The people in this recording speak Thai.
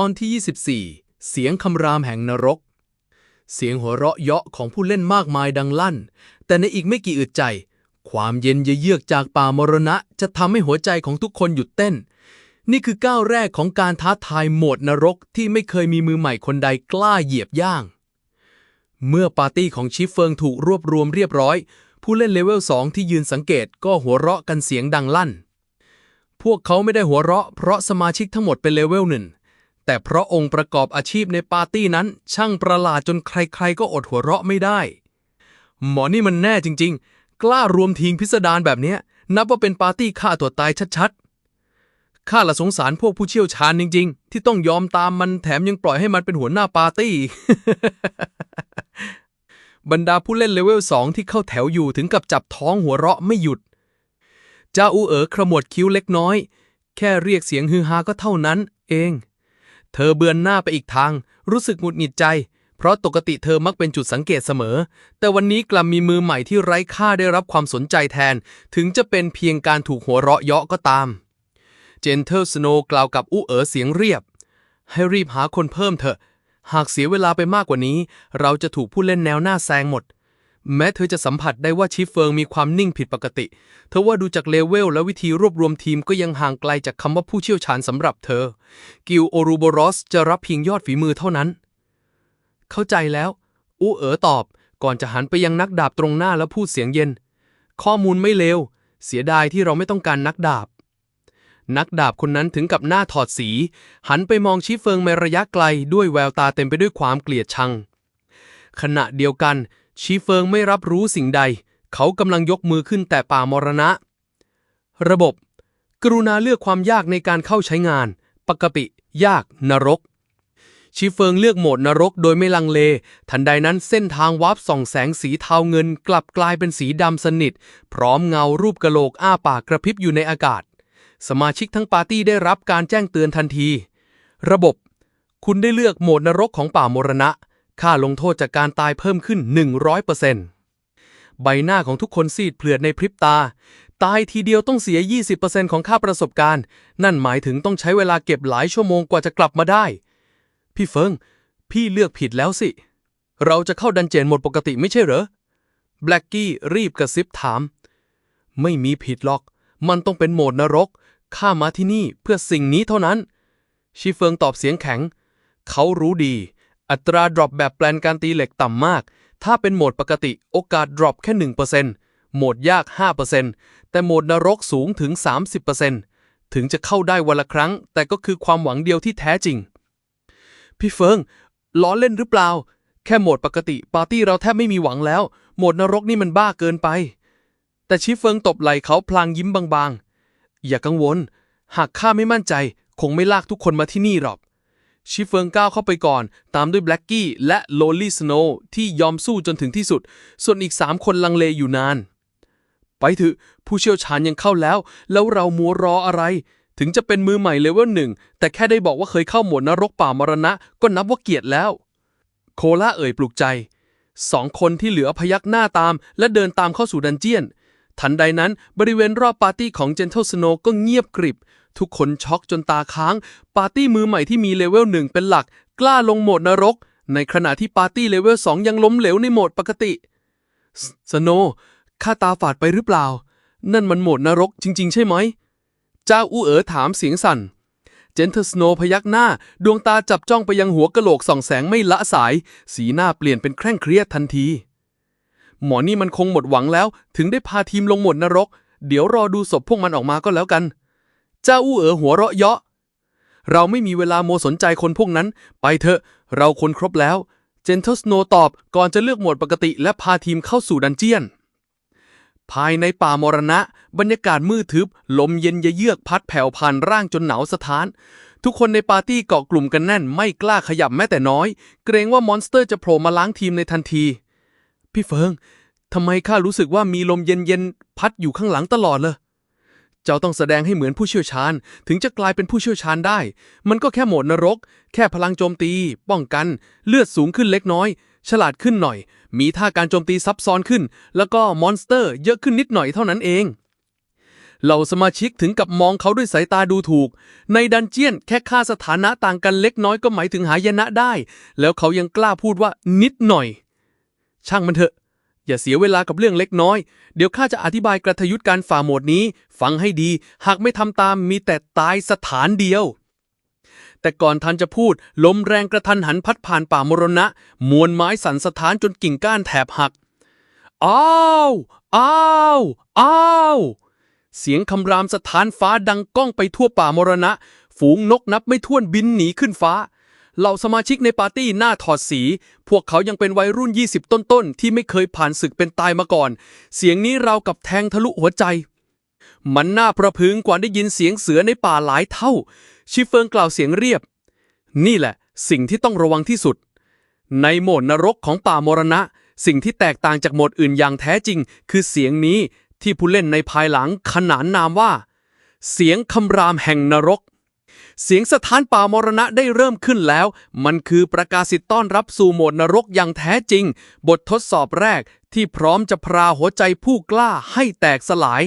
ตอนที่ 24 เสียงคำรามแห่งนรก เสียงหัวเราะเยาะของผู้เล่นมากมายดังลั่น แต่ในอีกไม่กี่อึดใจ ความเย็นเยือกจากป่ามรณะจะทำให้หัวใจของทุกคนหยุดเต้น นี่คือก้าวแรกของการท้าทายโหมดนรกที่ไม่เคยมีมือใหม่คนใดกล้าเหยียบย่าง เมื่อปาร์ตี้ของชิฟเฟิงถูกรวบรวมเรียบร้อย ผู้เล่นเลเวล2ที่ยืนสังเกตก็หัวเราะกันเสียงดังลั่น พวกเขาไม่ได้หัวเราะเพราะสมาชิกทั้งหมดเป็นเลเวลหนึ่ง แต่เพราะองค์ประกอบอาชีพในปาร์ตี้นั้น ช่างประหลาดจนใครๆ ก็อดหัวเราะไม่ได้ หมอนี่มันแน่จริง ๆ กล้ารวมทีมพิสดารแบบเนี้ย นับว่าเป็นปาร์ตี้ฆ่าตัวตายชัดๆ ข้าละสงสารพวกผู้เชี่ยวชาญจริง ๆ ที่ต้องยอมตามมันแถมยังปล่อยให้มันเป็นหัวหน้าปาร์ตี้ บรรดาผู้เล่นเลเวล2ที่เข้าแถวอยู่ถึงกับจับท้องหัวเราะไม่หยุดเจ้าอูเอ๋อขมวดคิ้วเล็กน้อย แค่เรียกเสียงฮือฮาก็เท่านั้น เอง เธอเบือนหน้าไปอีกทาง รู้สึกหงุดหงิดใจ เพราะปกติเธอมักเป็นจุดสังเกตเสมอ แต่วันนี้กลับมีมือใหม่ที่ไร้ค่าได้รับความสนใจแทน ถึงจะเป็นเพียงการถูกหัวเราะเยาะก็ตาม เจนเทลสโนกล่าวกับอู้เอ๋อเสียงเรียบ ให้รีบหาคนเพิ่มเถอะ หากเสียเวลาไปมากกว่านี้ เราจะถูกผู้เล่นแนวหน้าแซงหมด แม้เธอจะสัมผัสได้ว่าชิฟเฟิงมีความนิ่งผิดปกติ เธอว่าดูจากเลเวลและวิธีรวบรวมทีมก็ยังห่างไกลจากคำว่าผู้เชี่ยวชาญสำหรับเธอ กิลโอรูโบรอสจะรับเพียงยอดฝีมือเท่านั้น เข้าใจแล้ว อู้เอ๋อตอบ ก่อนจะหันไปยังนักดาบตรงหน้าแล้วพูดเสียงเย็น ข้อมูลไม่เลว เสียดายที่เราไม่ต้องการนักดาบ นักดาบคนนั้นถึงกับหน้าถอดสี หันไปมองชิเฟิงในระยะไกลด้วยแววตาเต็มไปด้วยความเกลียดชัง ขณะเดียวกัน ชีเฟิงไม่รับรู้สิ่งใด เขากำลังยกมือขึ้นแต่ป่ามรณะ ระบบ กรุณาเลือกความยากในการเข้าใช้งาน ปกติ ยาก นรก ชีเฟิงเลือกโหมดนรกโดยไม่ลังเล ทันใดนั้นเส้นทางวาร์ปส่องแสงสีเทาเงิน กลับกลายเป็นสีดำสนิท พร้อมเงารูปกะโหลกอ้าปากกระพริบอยู่ในอากาศ สมาชิกทั้งปาร์ตี้ได้รับการแจ้งเตือนทันที ระบบ คุณได้เลือกโหมดนรกของป่ามรณะ ค่าลงโทษจากการตายเพิ่มขึ้น 100%ใบหน้าของทุกคนซีดเผลือดในพริบตา ตายทีเดียวต้องเสีย 20%ของค่าประสบการณ์ นั่นหมายถึงต้องใช้เวลาเก็บหลายชั่วโมงกว่าจะกลับมาได้ พี่เฟิง พี่เลือกผิดแล้วสิ เราจะเข้าดันเจนหมดปกติไม่ใช่เหรอแบล็กกี้รีบกระซิบถาม ไม่มีผิดหรอก มันต้องเป็นโหมดนรก ข้ามาที่นี่เพื่อสิ่งนี้เท่านั้น ชิเฟิงตอบเสียงแข็ง เขารู้ดี อัตราดรอปแบบแปลนการตีเหล็กต่ำมาก ถ้าเป็นโหมดปกติโอกาสดรอปแค่ 1%โหมดยาก 5%แต่โหมดนรกสูงถึง 30%ถึงจะเข้าได้วันละครั้ง แต่ก็คือความหวังเดียวที่แท้จริง พี่เฟิงล้อเล่นหรือเปล่า แค่โหมดปกติปาร์ตี้เราแทบไม่มีหวังแล้ว โหมดนรกนี่มันบ้าเกินไป แต่ชิเฟิงตบไหล่เขาพลางยิ้มบางๆ อย่ากังวล หากข้าไม่มั่นใจ คงไม่ลากทุกคนมาที่นี่หรอก ชิเฟิงก้าวเข้าไปก่อน ตามด้วยแบล็กกี้และโลลี่สโนว์ที่ยอมสู้จนถึงที่สุด ส่วนอีกสามคนลังเลอยู่นาน ไปเถอะผู้เชี่ยวชาญยังเข้าแล้ว แล้วเรามัวรออะไร ถึงจะเป็นมือใหม่เลเวลหนึ่ง แต่แค่ได้บอกว่าเคยเข้าหมวดนรกป่ามรณะ ก็นับว่าเกียรติแล้ว โคล่าเอ่ยปลุกใจสองคนที่เหลือพยักหน้าตาม และเดินตามเข้าสู่ดันเจียน ทันใดนั้นบริเวณรอบปาร์ตี้ของเจนเทลสโนก็เงียบกริบ ทุกคนช็อกจนตาค้าง ปาร์ตี้มือใหม่ที่มีเลเวลหนึ่งเป็นหลัก กล้าลงโหมดนรก ในขณะที่ปาร์ตี้เลเวลสองยังล้มเหลวในโหมดปกติสโนข้าตาฝาดไปหรือเปล่า นั่นมันโหมดนรกจริง ๆ ใช่ไหมเจ้าอู้เอ๋อถามเสียงสั่น เจนเทอร์สโนพยักหน้า ดวงตาจับจ้องไปยังหัวกะโหลกส่องแสงไม่ละสาย สีหน้าเปลี่ยนเป็นเคร่งเครียดทันที หมอนี่มันคงหมดหวังแล้ว ถึงได้พาทีมลงหมดนรก เดี๋ยวรอดูศพพวกมันออกมาก็แล้วกัน เจ้าอู้เอ๋อหัวเราะเยาะ เราไม่มีเวลาโมสนใจคนพวกนั้น ไปเถอะ เราคนครบแล้ว เจนเทอร์สโนตอบก่อนจะเลือกโหมดปกติและพาทีมเข้าสู่ดันเจียน ภายในป่ามรณะ บรรยากาศมืดทึบ ลมเย็นยะเยือกพัดแผ่วผ่านร่างจนหนาวสะท้าน ทุกคนในปาร์ตี้เกาะกลุ่มกันแน่น ไม่กล้าขยับแม้แต่น้อย เกรงว่ามอนสเตอร์จะโผล่มาล้างทีมในทันที พี่เฟิงทำไมข้ารู้สึกว่ามีลมเย็นๆพัดอยู่ข้างหลังตลอดเลย เจ้าต้องแสดงให้เหมือนผู้เชี่ยวชาญ ถึงจะกลายเป็นผู้เชี่ยวชาญได้ มันก็แค่โหมดนรก แค่พลังโจมตี ป้องกัน เลือดสูงขึ้นเล็กน้อย ฉลาดขึ้นหน่อย มีท่าการโจมตีซับซ้อนขึ้น แล้วก็มอนสเตอร์เยอะขึ้นนิดหน่อยเท่านั้นเองเหล่าสมาชิกถึงกับมองเขาด้วยสายตาดูถูก ในดันเจียนแค่ค่าสถานะต่างกันเล็กน้อยก็หมายถึงหายนะได้ แล้วเขายังกล้าพูดว่านิดหน่อย ช่างมันเถอะ อย่าเสียเวลากับเรื่องเล็กน้อย เดี๋ยวข้าจะอธิบายกระทยุทธการฝ่าโหมดนี้ ฟังให้ดี หากไม่ทำตามมีแต่ตายสถานเดียว แต่ก่อนทันจะพูด ลมแรงกระทันหันพัดผ่านป่ามรณะ มวลไม้สั่นสะท้านจนกิ่งก้านแถบหัก อ้าวอ้าวอ้าวเสียงคำรามสถานฟ้าดังก้องไปทั่วป่ามรณะ ฝูงนกนับไม่ถ้วนบินหนีขึ้นฟ้า เหล่าสมาชิกในปาร์ตี้หน้าถอดสี พวกเขายังเป็นวัยรุ่น 20 ต้นๆ ที่ไม่เคยผ่านศึกเป็นตายมาก่อน เสียงนี้ราวกับแทงทะลุหัวใจ มันน่าประพึงกว่าได้ยินเสียงเสือในป่าหลายเท่า ชิเฟิงกล่าวเสียงเรียบ นี่แหละ สิ่งที่ต้องระวังที่สุด ในโหมดนรกของป่ามรณะ สิ่งที่แตกต่างจากโหมดอื่นอย่างแท้จริง คือเสียงนี้ที่ผู้เล่นในภายหลังขนานนามว่า เสียงคำรามแห่งนรก เสียงสถานป่ามรณะได้เริ่มขึ้นแล้ว มันคือประกาศสิทธิ์ต้อนรับสู่โหมดนรกอย่างแท้จริง บททดสอบแรกที่พร้อมจะพราหัวใจผู้กล้าให้แตกสลาย